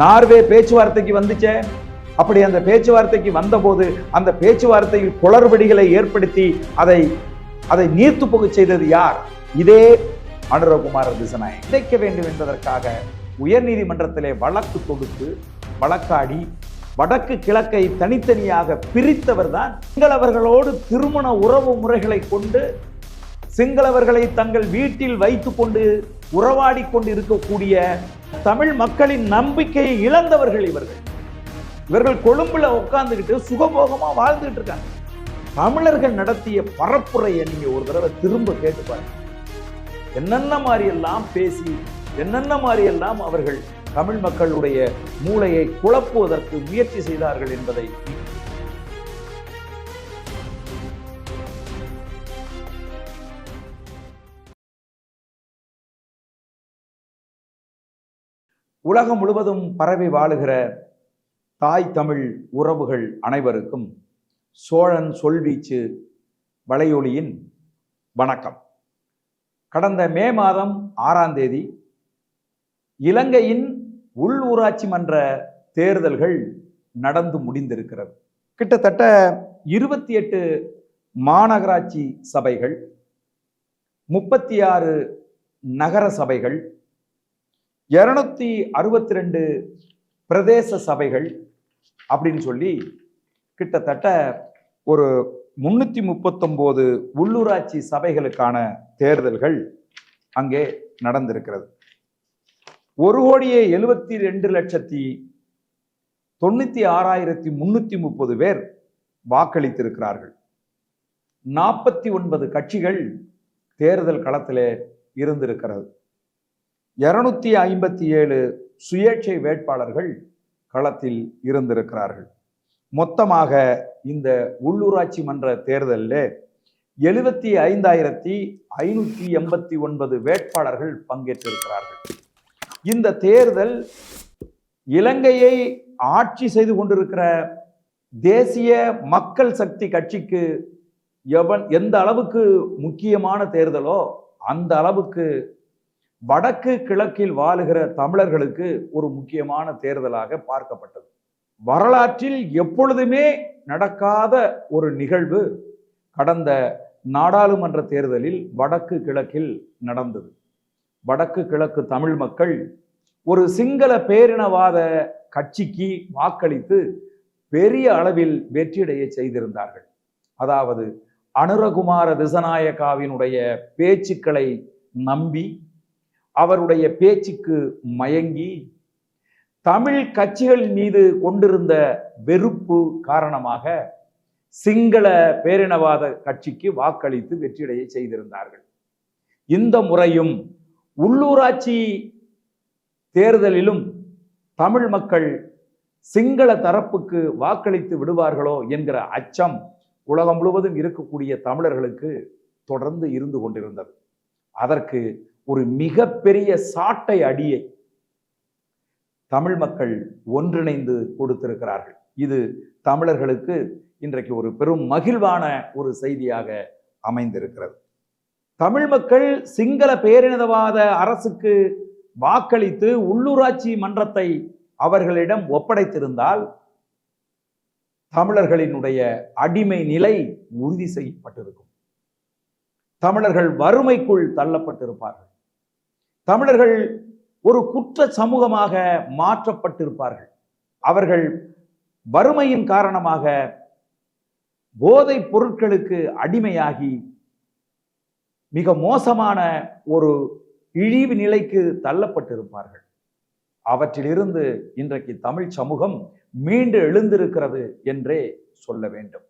Norway பேச்சுவார்த்தைக்கு வந்துச்சே. அப்படி அந்த பேச்சுவார்த்தைக்கு வந்தபோது அந்த பேச்சுவார்த்தையில் குளறுபடிகளை ஏற்படுத்தி அதை அதை நீர்த்து போக செய்தது யார்? இதே அனுரகுமார் திசநாயக் இணைக்க வேண்டும் என்பதற்காக உயர்நீதிமன்றத்திலே வழக்கு தொடுத்து வழக்காடி வடக்கு கிழக்கை தனித்தனியாக பிரித்தவர் தான். சிங்களவர்களோடு திருமண உறவு முறைகளை கொண்டு சிங்களவர்களை தங்கள் வீட்டில் வைத்துக் கொண்டு உறவாடி கொண்டு இருக்கக்கூடிய தமிழ் மக்களின் நம்பிக்கையை இழந்தவர்கள் இவர்கள். இவர்கள் கொழும்புல உட்கார்ந்துக்கிட்டு சுகபோகமா வாழ்ந்துகிட்டு இருக்காங்க. தமிழர்கள் நடத்திய பரப்புரையை நீங்க ஒரு தடவை திரும்ப கேட்டு பாருங்க. என்னென்ன மாதிரி எல்லாம் பேசி என்னென்ன மாதிரி எல்லாம் அவர்கள் தமிழ் மக்களுடைய மூளையை குழப்புவதற்கு முயற்சி செய்தார்கள் என்பதை உலகம் முழுவதும் பரவி வாழுகிற தாய் தமிழ் உறவுகள் அனைவருக்கும் சோழன் சொல்வீச்சு வலையொலியின் வணக்கம். கடந்த மே மாதம் ஆறாம் தேதி இலங்கையின் உள் ஊராட்சி மன்ற தேர்தல்கள் நடந்து முடிந்திருக்கிறது. கிட்டத்தட்ட இருபத்தி எட்டு மாநகராட்சி சபைகள் முப்பத்தி ஆறு நகர சபைகள் இருநூத்தி அறுபத்தி ரெண்டு பிரதேச சபைகள் அப்படின்னு சொல்லி கிட்டத்தட்ட ஒரு முன்னூற்றி முப்பத்தொம்போது உள்ளூராட்சி சபைகளுக்கான தேர்தல்கள் அங்கே நடந்திருக்கிறது. ஒரு கோடியே எழுபத்தி ரெண்டு லட்சத்தி தொண்ணூற்றி ஆறாயிரத்தி முன்னூற்றி முப்பது பேர் வாக்களித்திருக்கிறார்கள். நாற்பத்தி ஒன்பது கட்சிகள் தேர்தல் களத்திலே இருந்திருக்கிறது. இருநூத்தி ஐம்பத்தி ஏழு சுயேட்சை வேட்பாளர்கள் களத்தில் இருந்திருக்கிறார்கள். மொத்தமாக இந்த உள்ளூராட்சி மன்ற தேர்தலில் எழுபத்தி ஐந்தாயிரத்தி ஐநூற்றி எண்பத்தி ஒன்பது வேட்பாளர்கள் பங்கேற்றிருக்கிறார்கள். இந்த தேர்தல் இலங்கையை ஆட்சி செய்து கொண்டிருக்கிற தேசிய மக்கள் சக்தி கட்சிக்கு எவன் எந்த அளவுக்கு முக்கியமான தேர்தலோ அந்த அளவுக்கு வடக்கு கிழக்கில் வாழுகிற தமிழர்களுக்கு ஒரு முக்கியமான தேர்தலாக பார்க்கப்பட்டது. வரலாற்றில் எப்பொழுதுமே நடக்காத ஒரு நிகழ்வு கடந்த நாடாளுமன்ற தேர்தலில் வடக்கு கிழக்கில் நடந்தது. வடக்கு கிழக்கு தமிழ் மக்கள் ஒரு சிங்கள பேரினவாத கட்சிக்கு வாக்களித்து பெரிய அளவில் வெற்றியடைய செய்திருந்தார்கள். அதாவது அனுரகுமார திசநாயக்காவினுடைய பேச்சுக்களை நம்பி அவருடைய பேச்சுக்கு மயங்கி தமிழ் கட்சிகள் மீது கொண்டிருந்த வெறுப்பு காரணமாக சிங்கள பேரினவாத கட்சிக்கு வாக்களித்து வெற்றியடைய செய்திருந்தார்கள். இந்த முறையும் உள்ளூராட்சி தேர்தலிலும் தமிழ் மக்கள் சிங்கள தரப்புக்கு வாக்களித்து விடுவார்களோ என்கிற அச்சம் உலகம் முழுவதும் இருக்கக்கூடிய தமிழர்களுக்கு தொடர்ந்து இருந்து கொண்டிருந்தது. அதற்கு ஒரு மிகப்பெரிய சாட்டை அடியை தமிழ் மக்கள் ஒன்றிணைந்து கொடுத்திருக்கிறார்கள். இது தமிழர்களுக்கு இன்றைக்கு ஒரு பெரும் மகிழ்வான ஒரு செய்தியாக அமைந்திருக்கிறது. தமிழ் மக்கள் சிங்கள பேரினதவாத அரசுக்கு வாக்களித்து உள்ளூராட்சி மன்றத்தை அவர்களிடம் ஒப்படைத்திருந்தால் தமிழர்களினுடைய அடிமை நிலை உறுதி செய்யப்பட்டிருக்கும். தமிழர்கள் வறுமைக்குள் தள்ளப்பட்டிருப்பார்கள். தமிழர்கள் ஒரு குற்ற சமூகமாக மாற்றப்பட்டிருப்பார்கள். அவர்கள் வறுமையின் காரணமாக போதைப் பொருட்களுக்கு அடிமையாகி மிக மோசமான ஒரு இழிவு நிலைக்கு தள்ளப்பட்டிருப்பார்கள். அவற்றிலிருந்து இன்றைக்கு தமிழ் சமூகம் மீண்டு எழுந்திருக்கிறது என்றே சொல்ல வேண்டும்.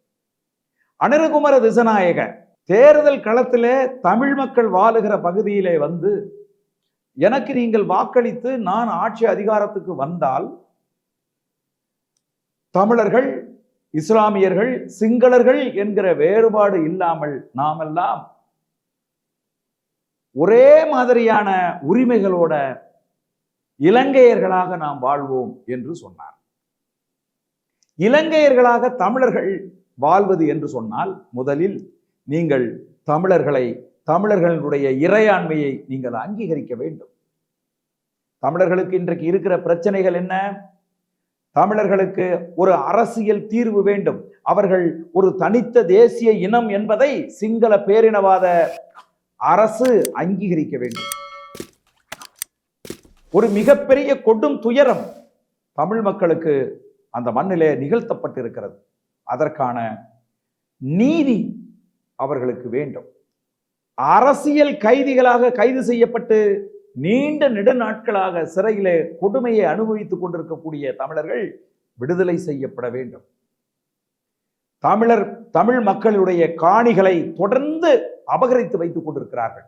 அனிருகுமர திசநாயக தேர்தல் களத்திலே தமிழ் மக்கள் வாழுகிற பகுதியிலே வந்து எனக்கு நீங்கள் வாக்களித்து நான் ஆட்சி அதிகாரத்துக்கு வந்தால் தமிழர்கள் இஸ்லாமியர்கள் சிங்களர்கள் என்கிற வேறுபாடு இல்லாமல் நாமெல்லாம் ஒரே மாதிரியான உரிமைகளோட இலங்கையர்களாக நாம் வாழ்வோம் என்று சொன்னார். இலங்கையர்களாக தமிழர்கள் வாழ்வது என்று சொன்னால் முதலில் நீங்கள் தமிழர்களை தமிழர்களுடைய இறையாண்மையை நீங்கள் அங்கீகரிக்க வேண்டும். தமிழர்களுக்கு இன்றைக்கு இருக்கிற பிரச்சனைகள் என்ன? தமிழர்களுக்கு ஒரு அரசியல் தீர்வு வேண்டும். அவர்கள் ஒரு தனித்த தேசிய இனம் என்பதை சிங்கள பேரினவாத அரசு அங்கீகரிக்க வேண்டும். ஒரு மிகப்பெரிய கொடும் துயரம் தமிழ் மக்களுக்கு அந்த மண்ணிலே நிகழ்த்தப்பட்டிருக்கிறது. அதற்கான நீதி அவர்களுக்கு வேண்டும். அரசியல் கைதிகளாக கைது செய்யப்பட்டு நீண்ட நெடுநாட்களாக சிறையிலே கொடுமையை அனுபவித்துக் கொண்டிருக்கக்கூடிய தமிழர்கள் விடுதலை செய்யப்பட வேண்டும். தமிழர் தமிழ் மக்களுடைய காணிகளை தொடர்ந்து அபகரித்து வைத்துக் கொண்டிருக்கிறார்கள்.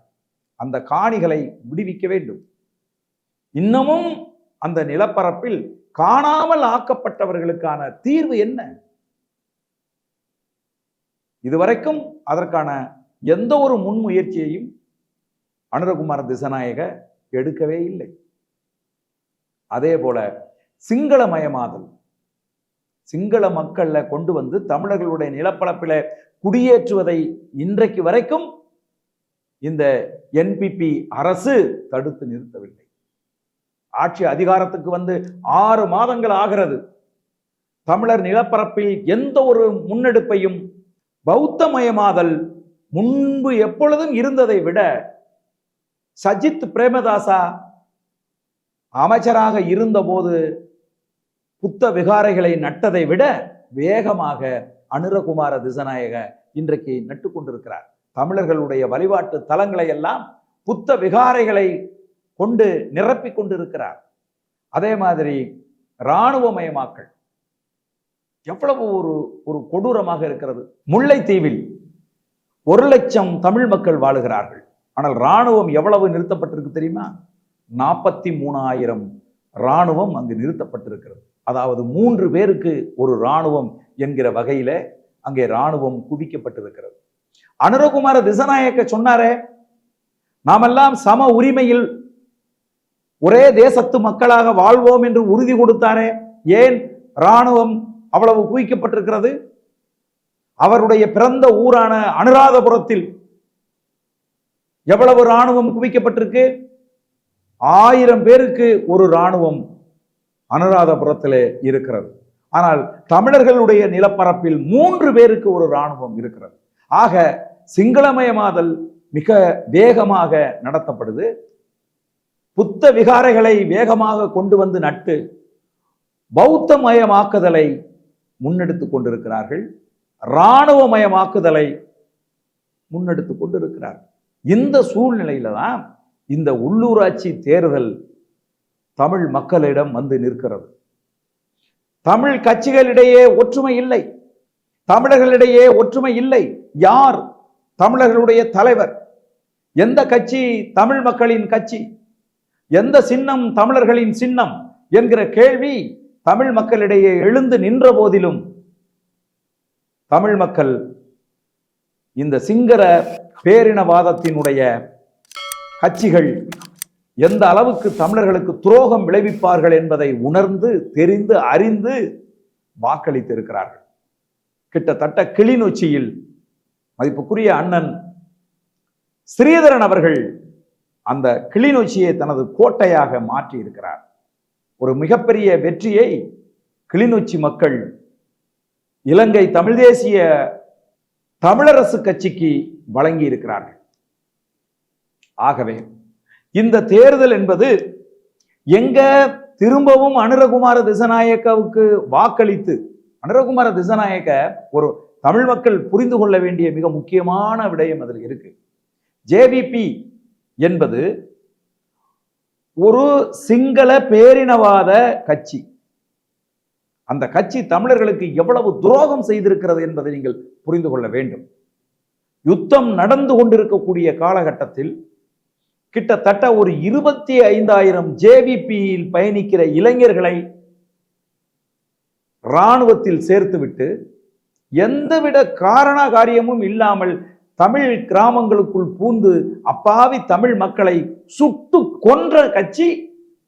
அந்த காணிகளை விடுவிக்க வேண்டும். இன்னமும் அந்த நிலப்பரப்பில் காணாமல் ஆக்கப்பட்டவர்களுக்கான தீர்வு என்ன? இதுவரைக்கும் அதற்கான எந்த ஒரு முன்முயற்சியையும் அனுரகுமார திசநாயக எடுக்கவே இல்லை. அதே போல சிங்களமயமாதல் சிங்கள மக்கள்ல கொண்டு வந்து தமிழர்களுடைய நிலப்பரப்பில குடியேற்றுவதை இன்றைக்கு வரைக்கும் இந்த என்பிபி அரசு தடுத்து நிறுத்தவில்லை. ஆட்சி அதிகாரத்துக்கு வந்து ஆறு மாதங்கள் ஆகிறது. தமிழர் நிலப்பரப்பில் எந்த ஒரு முன்னெடுப்பையும் பௌத்தமயமாதல் முன்பு எப்பொழுதும் இருந்ததை விட சஜித் பிரேமதாசா அமைச்சராக இருந்தபோது புத்த விகாரைகளை நட்டதை விட வேகமாக அனுரகுமார திசநாயக இன்றைக்கு நட்டு கொண்டிருக்கிறார். தமிழர்களுடைய வழிபாட்டு தலங்களை எல்லாம் புத்த விகாரைகளை கொண்டு நிரப்பிக் கொண்டிருக்கிறார். அதே மாதிரி இராணுவமயமாக்கல் எவ்வளவு ஒரு ஒரு கொடூரமாக இருக்கிறது. முல்லைத்தீவில் ஒரு லட்சம் தமிழ் மக்கள் வாழுகிறார்கள். ஆனால் இராணுவம் எவ்வளவு நிறுத்தப்பட்டிருக்கு தெரியுமா? நாற்பத்தி மூணாயிரம் இராணுவம் அங்கு நிறுத்தப்பட்டிருக்கிறது. அதாவது மூன்று பேருக்கு ஒரு இராணுவம் என்கிற வகையில அங்கே இராணுவம் குவிக்கப்பட்டிருக்கிறது. அனுரகுமார திசநாயக்க சொன்னாரே நாமெல்லாம் சம உரிமையில் ஒரே தேசத்து மக்களாக வாழ்வோம் என்று உறுதி கொடுத்தாரே. ஏன் இராணுவம் அவ்வளவு குவிக்கப்பட்டிருக்கிறது? அவருடைய பிறந்த ஊரான அனுராதபுரத்தில் எவ்வளவு இராணுவம் குவிக்கப்பட்டிருக்கு? ஆயிரம் பேருக்கு ஒரு இராணுவம் அனுராதபுரத்திலே இருக்கிறது. ஆனால் தமிழர்களுடைய நிலப்பரப்பில் மூன்று பேருக்கு ஒரு இராணுவம் இருக்கிறது. ஆக சிங்களமயமாதல் மிக வேகமாக நடத்தப்படுது. புத்த விகாரைகளை வேகமாக கொண்டு வந்து நட்டு பௌத்தமயமாக்குதலை முன்னெடுத்து கொண்டிருக்கிறார்கள். இராணுவமயமாக்குதலை முன்னெடுத்துக் கொண்டிருக்கிறார். இந்த சூழ்நிலையில தான் இந்த உள்ளூராட்சி தேர்தல் தமிழ் மக்களிடம் வந்து நிற்கிறது. தமிழ் கட்சிகளிடையே ஒற்றுமை இல்லை. தமிழர்களிடையே ஒற்றுமை இல்லை. யார்? தமிழர்களுடைய தலைவர். எந்த கட்சி? தமிழ் மக்களின் கட்சி. எந்த சின்னம்? தமிழர்களின் சின்னம்? என்கிற கேள்வி தமிழ் மக்களிடையே எழுந்து நின்ற போதிலும் தமிழ் மக்கள் இந்த சிங்கர பேரினவாதத்தினுடைய கட்சிகள் எந்த அளவுக்கு தமிழர்களுக்கு துரோகம் விளைவிப்பார்கள் என்பதை உணர்ந்து தெரிந்து அறிந்து வாக்களித்திருக்கிறார்கள். கிட்டத்தட்ட கிளிநொச்சியில் மதிப்புக்குரிய அண்ணன் ஸ்ரீதரன் அவர்கள் அந்த கிளிநொச்சியை தனது கோட்டையாக மாற்றி இருக்கிறார் ஒரு மிகப்பெரிய வெற்றியை கிளிநொச்சி மக்கள் இலங்கை தமிழ் தேசிய தமிழரசு கட்சிக்கு வழங்கி இருக்கிறார்கள் ஆகவே இந்த தேர்தல் என்பது எங்க திரும்பவும் அனுரகுமார திசநாயக்காவுக்கு வாக்களித்து அனுரகுமார திசநாயக்க ஒரு தமிழ் மக்கள் புரிந்து கொள்ள வேண்டிய மிக முக்கியமான விடயம் அதில் இருக்கு. ஜேவிபி என்பது ஒரு சிங்கள பேரினவாத கட்சி. அந்த கட்சி தமிழர்களுக்கு எவ்வளவு துரோகம் செய்திருக்கிறது என்பதை நீங்கள் புரிந்து கொள்ள வேண்டும். யுத்தம் நடந்து கொண்டிருக்கக்கூடிய காலகட்டத்தில் கிட்டத்தட்ட ஒரு இருபத்தி ஐந்தாயிரம் ஜேவிபியில் பயணிக்கிற இளைஞர்களை இராணுவத்தில் சேர்த்துவிட்டு எந்தவித காரண காரியமும் இல்லாமல் தமிழ் கிராமங்களுக்குள் பூந்து அப்பாவி தமிழ் மக்களை சுட்டு கொன்ற கட்சி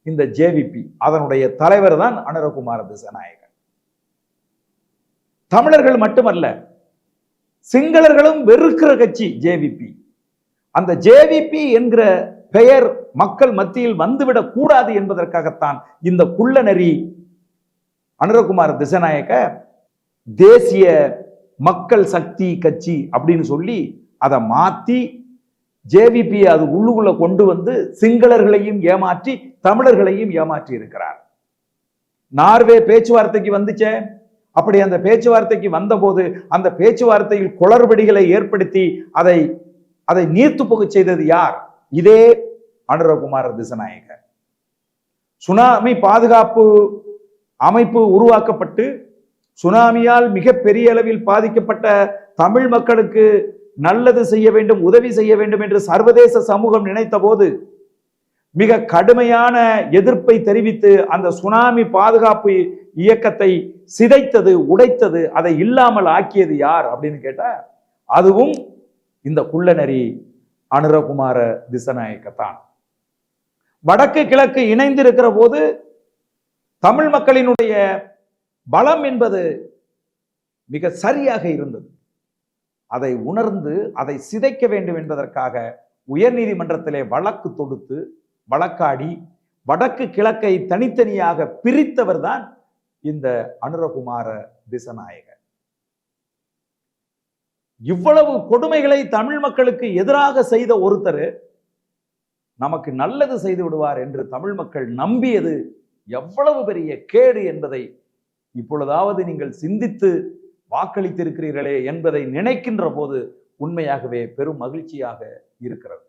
இந்த ஜேவிபி. அதனுடைய தலைவர் தான் அனுரகுமார திசநாயகன். தமிழர்கள் மட்டுமல்ல சிங்களர்களும் வெறுக்கிற கட்சி ஜேவிபி அந்த ஜேவிபி என்கிற பெயர் மக்கள் மத்தியில் வந்துவிடக் கூடாது என்பதற்காகத்தான் இந்த குள்ளநெறி அனுரகுமார் திசநாயக்க தேசிய மக்கள் சக்தி கட்சி அப்படின்னு சொல்லி அதை மாத்தி ஜேவிபி அது உள்ளுக்குள்ள கொண்டு வந்து சிங்களர்களையும் ஏமாற்றி தமிழர்களையும் ஏமாற்றி இருக்கிறார். நார்வே பேச்சுவார்த்தைக்கு வந்துச்சே. அப்படி அந்த பேச்சுவார்த்தைக்கு வந்தபோது அந்த பேச்சுவார்த்தையில் குளறுபடிகளை ஏற்படுத்தி அதை அதை நீர்த்து போகச் செய்தது யார்? இதே அனுரகுமார் திசநாயகர். சுனாமி பாதுகாப்பு அமைப்பு உருவாக்கப்பட்டு சுனாமியால் மிக பெரிய அளவில் பாதிக்கப்பட்ட தமிழ் மக்களுக்கு நல்லது செய்ய வேண்டும் உதவி செய்ய வேண்டும் என்று சர்வதேச சமூகம் நினைத்த போது மிக கடுமையான எதிர்ப்பை தெரிவித்து அந்த சுனாமி பாதுகாப்பு இயக்கத்தை சிதைத்தது உடைத்தது அதை இல்லாமல் ஆக்கியது யார் அப்படின்னு கேட்டால் அதுவும் இந்த குள்ளநரி அனுரகுமார திசநாயக்கத்தான். வடக்கு கிழக்கு இணைந்திருக்கிற போது தமிழ் மக்களினுடைய பலம் என்பது மிக சரியாக இருந்தது. அதை உணர்ந்து அதை சிதைக்க வேண்டும் என்பதற்காக உயர்நீதிமன்றத்திலே வழக்கு தொடுத்து வழக்காடி வடக்கு கிழக்கை தனித்தனியாக பிரித்தவர் தான் இந்த அனுரகுமார திசநாயகர். இவ்வளவு கொடுமைகளை தமிழ் மக்களுக்கு எதிராக செய்த ஒருத்தர் நமக்கு நல்லது செய்து விடுவார் என்று தமிழ் மக்கள் நம்பியது எவ்வளவு பெரிய கேடு என்பதை இப்பொழுதாவது நீங்கள் சிந்தித்து வாக்களித்திருக்கிறீர்களே என்பதை நினைக்கின்ற போது உண்மையாகவே பெரும் மகிழ்ச்சியாக இருக்கிறது.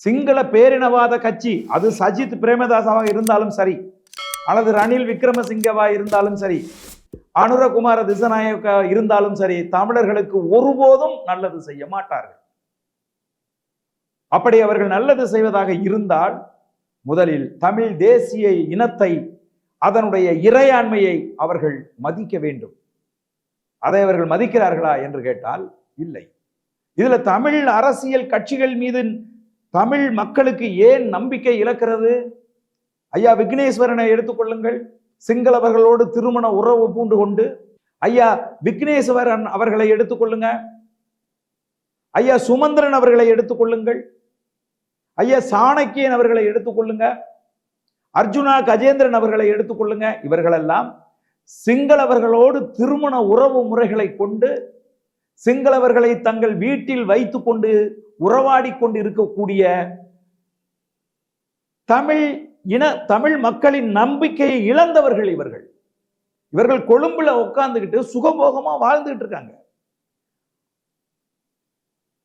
சிங்கள பேரினவாத கட்சி அது சஜித் பிரேமதாசாவாக இருந்தாலும் சரி அல்லது ரணில் விக்ரமசிங்கவா இருந்தாலும் சரி அனுரகுமார திசநாயக்க இருந்தாலும் சரி தமிழர்களுக்கு ஒருபோதும் நல்லது செய்ய மாட்டார்கள். அப்படி அவர்கள் நல்லது செய்வதாக இருந்தால் முதலில் தமிழ் தேசிய இனத்தை அதனுடைய இறையாண்மையை அவர்கள் மதிக்க வேண்டும். அதை அவர்கள் மதிக்கிறார்களா என்று கேட்டால் இல்லை. இதுல தமிழ் அரசியல் கட்சிகள் மீது தமிழ் மக்களுக்கு ஏன் நம்பிக்கை இழக்கிறது? ஐயா விக்னேஸ்வரனை எடுத்துக்கொள்ளுங்கள். சிங்களவர்களோடு திருமண உறவு பூண்டு கொண்டு ஐயா விக்னேஸ்வரன் அவர்களை எடுத்துக்கொள்ளுங்க. ஐயா சுமந்திரன் அவர்களை எடுத்துக்கொள்ளுங்கள். ஐயா சாணக்கியன் அவர்களை எடுத்துக்கொள்ளுங்க. அர்ஜுனா கஜேந்திரன் அவர்களை எடுத்துக்கொள்ளுங்க. இவர்களெல்லாம் சிங்களவர்களோடு திருமண உறவு முறைகளை கொண்டு சிங்களவர்களை தங்கள் வீட்டில் வைத்து கொண்டு உறவாடி கொண்டு இருக்கக்கூடிய தமிழ் இன தமிழ் மக்களின் நம்பிக்கையை இழந்தவர்கள் இவர்கள். இவர்கள் கொழும்புல உட்கார்ந்துகிட்டு சுகபோகமா வாழ்ந்துகிட்டு இருக்காங்க.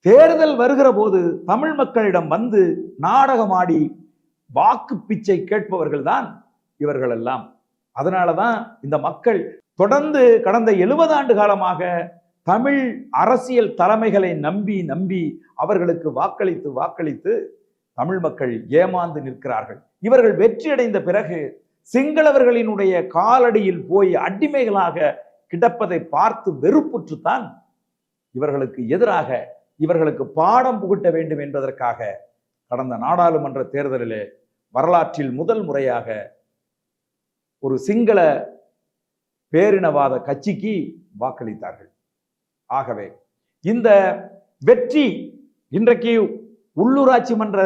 தேர்தல் வருகிற போது தமிழ் மக்களிடம் வந்து நாடகமாடி வாக்கு பிச்சை கேட்பவர்கள் தான் இவர்கள் எல்லாம் அதனாலதான் இந்த மக்கள் தொடர்ந்து கடந்த எழுபது ஆண்டு காலமாக தமிழ் அரசியல் தலைமைகளை நம்பி நம்பி அவர்களுக்கு வாக்களித்து வாக்களித்து தமிழ் மக்கள் ஏமாந்து நிற்கிறார்கள். இவர்கள் வெற்றியடைந்த பிறகு சிங்களவர்களினுடைய காலடியில் போய் அடிமைகளாக கிடப்பதை பார்த்து வெறுப்புற்றுத்தான் இவர்களுக்கு எதிராக இவர்களுக்கு பாடம் புகட்ட வேண்டும் என்பதற்காக கடந்த நாடாளுமன்ற தேர்தலிலே வரலாற்றில் முதல் முறையாக ஒரு சிங்கள பேரினவாத கட்சிக்கு வாக்களித்தார்கள். ஆகவே இந்த வெற்றி இன்றைக்கு உள்ளூராட்சி மன்ற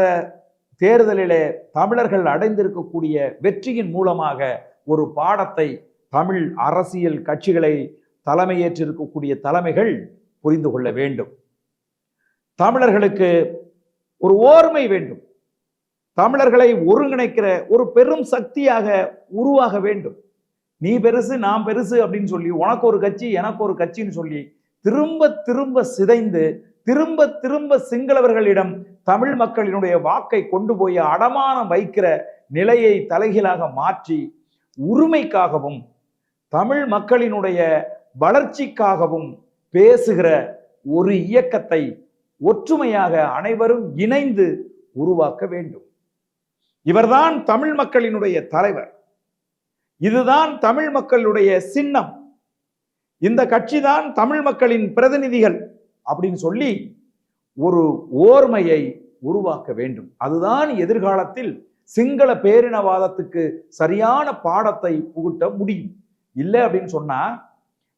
தேர்தலிலே தமிழர்கள் அடைந்திருக்கக்கூடிய வெற்றியின் மூலமாக ஒரு பாடத்தை தமிழ் அரசியல் கட்சிகளை தலைமையேற்றிருக்கக்கூடிய தலைமைகள் புரிந்து கொள்ள வேண்டும். தமிழர்களுக்கு ஒரு ஓர்மை வேண்டும். தமிழர்களை ஒருங்கிணைக்கிற ஒரு பெரும் சக்தியாக உருவாக வேண்டும். நீ பெருசு நான் பெருசு அப்படின்னு சொல்லி உனக்கு ஒரு கட்சி எனக்கு ஒரு கட்சின்னு சொல்லி திரும்ப திரும்ப சிதைந்து திரும்ப திரும்ப சிங்களவர்களிடம் தமிழ் மக்களினுடைய வாக்கை கொண்டு போய் அடமானம் வைக்கிற நிலையை தலைகீழாக மாற்றி உரிமைக்காகவும் தமிழ் மக்களினுடைய வளர்ச்சிக்காகவும் பேசுகிற ஒரு இயக்கத்தை ஒற்றுமையாக அனைவரும் இணைந்து உருவாக்க வேண்டும். இவர்தான் தமிழ் மக்களினுடைய தலைவர். இதுதான் தமிழ் மக்களுடைய சின்னம். இந்த கட்சிதான் தமிழ் மக்களின் பிரதிநிதிகள். அப்படின்னு சொல்லி ஒரு ஓர்மையை உருவாக்க வேண்டும். அதுதான் எதிர்காலத்தில் சிங்கள பேரினவாதத்துக்கு சரியான பாடத்தை புகுட்ட முடியும். இல்லை அப்படின்னு சொன்னா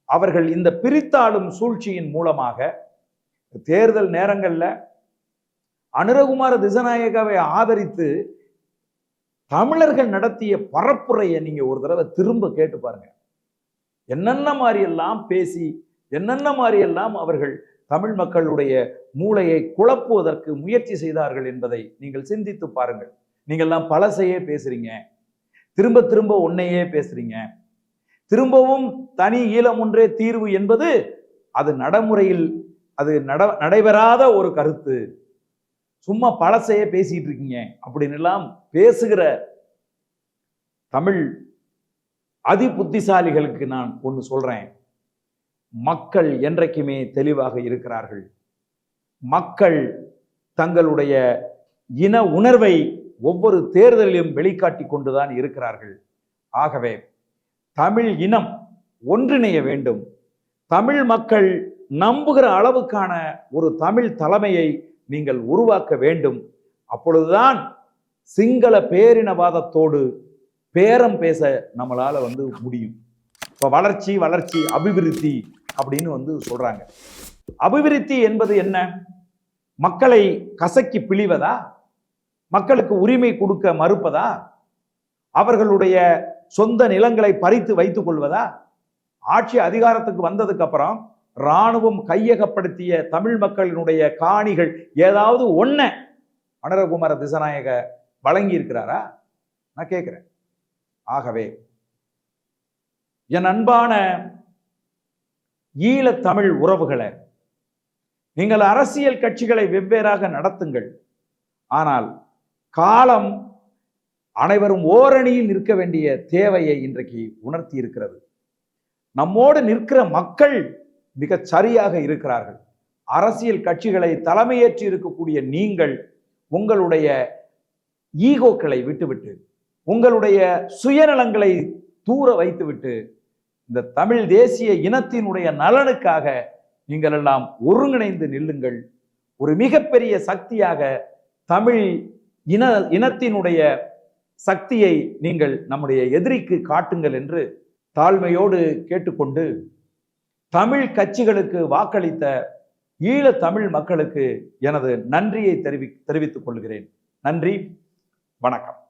அவர்கள் இந்த பிரித்தாளும் சூழ்ச்சியின் மூலமாக தேர்தல் நேரங்கள்ல அனுரகுமார திசநாயகாவை ஆதரித்து தமிழர்கள் நடத்திய பரப்புரையை நீங்க ஒரு தடவை திரும்ப கேட்டு பாருங்க. என்னென்ன மாதிரி எல்லாம் பேசி என்னென்ன மாதிரி எல்லாம் அவர்கள் தமிழ் மக்களுடைய மூளையை குழப்புவதற்கு முயற்சி செய்தார்கள் என்பதை நீங்கள் சிந்தித்து பாருங்கள். நீங்கள்லாம் பழசையே பேசுறீங்க. திரும்ப திரும்ப ஒன்னையே பேசுறீங்க. திரும்பவும் தனி ஈழம் ஒன்றே தீர்வு என்பது அது நடைமுறையில் அது நட நடைபெறாத ஒரு கருத்து. சும்மா பழசையே பேசிட்டு இருக்கீங்க. அப்படின்னு எல்லாம் பேசுகிற தமிழ் அதி புத்திசாலிகளுக்கு நான் ஒன்று சொல்றேன். மக்கள் என்றைக்குமே தெளிவாக இருக்கிறார்கள். மக்கள் தங்களுடைய இன உணர்வை ஒவ்வொரு தேர்தலிலும் வெளிக்காட்டி கொண்டுதான் இருக்கிறார்கள். ஆகவே தமிழ் இனம் ஒன்றிணைய வேண்டும். தமிழ் மக்கள் நம்புகிற அளவுக்கான ஒரு தமிழ் தலைமையை நீங்கள் உருவாக்க வேண்டும். அப்பொழுதுதான் சிங்கள பேரினவாதத்தோடு பேரம் பேச நம்மளால வந்து முடியும். இப்போ வளர்ச்சி வளர்ச்சி அபிவிருத்தி அப்படின்னு வந்து சொல்றாங்க. அபிவிருத்தி என்பது என்ன? மக்களை கசக்கி பிழிவதா? மக்களுக்கு உரிமை கொடுக்க மறுப்பதா? அவர்களுடைய சொந்த நிலங்களை பறித்து வைத்துக் கொள்வதா? ஆட்சி அதிகாரத்துக்கு வந்ததுக்கு அப்புறம் ராணுவம் கையகப்படுத்திய தமிழ் மக்களினுடைய காணிகள் ஏதாவது ஒன்ன அனரகுமார திசநாயக வழங்கி இருக்கிறாரா நான் கேட்கிறேன். ஆகவே என் அன்பான ஈழத்தமிழ் உறவுகளை நீங்கள் அரசியல் கட்சிகளை வெவ்வேறாக நடத்துங்கள். ஆனால் காலம் அனைவரும் ஓரணியில் நிற்க வேண்டிய தேவையை இன்றைக்கு உணர்த்தி இருக்கிறது நம்மோடு நிற்கிற மக்கள் மிகச் சரியாக இருக்கிறார்கள். அரசியல் கட்சிகளை தலைமையேற்றி இருக்கக்கூடிய நீங்கள் உங்களுடைய ஈகோக்களை விட்டுவிட்டு உங்களுடைய சுயநலங்களை தூர வைத்துவிட்டு இந்த தமிழ் தேசிய இனத்தினுடைய நலனுக்காக நீங்கள் எல்லாம் ஒருங்கிணைந்து நில்லுங்கள். ஒரு மிகப்பெரிய சக்தியாக தமிழ் இன இனத்தினுடைய சக்தியை நீங்கள் நம்முடைய எதிரிக்கு காட்டுங்கள் என்று தாழ்மையோடு கேட்டுக்கொண்டு தமிழ் கட்சிகளுக்கு வாக்களித்த ஈழ தமிழ் மக்களுக்கு எனது நன்றியை தெரிவி தெரிவித்துக் கொள்கிறேன். நன்றி. வணக்கம்.